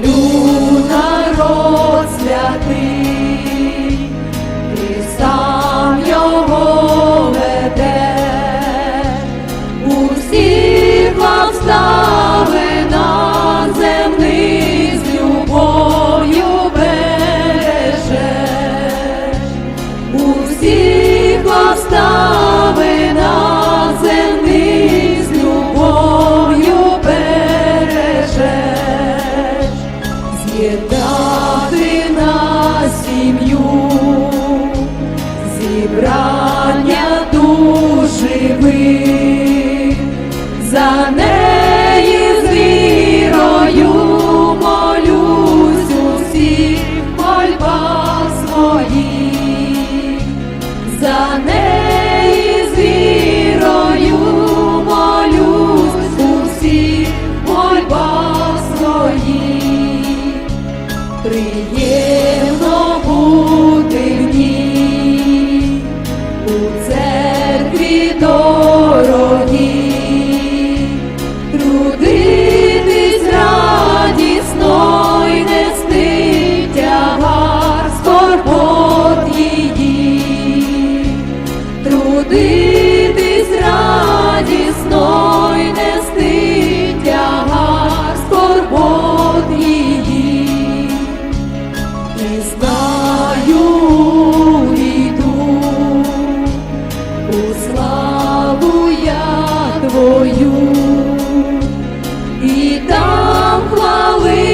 люблю народ святий, ти сам його веде у всіх. За неї з вірою молюсь усіх мольба своїх, за неї славу я твою і там хвали.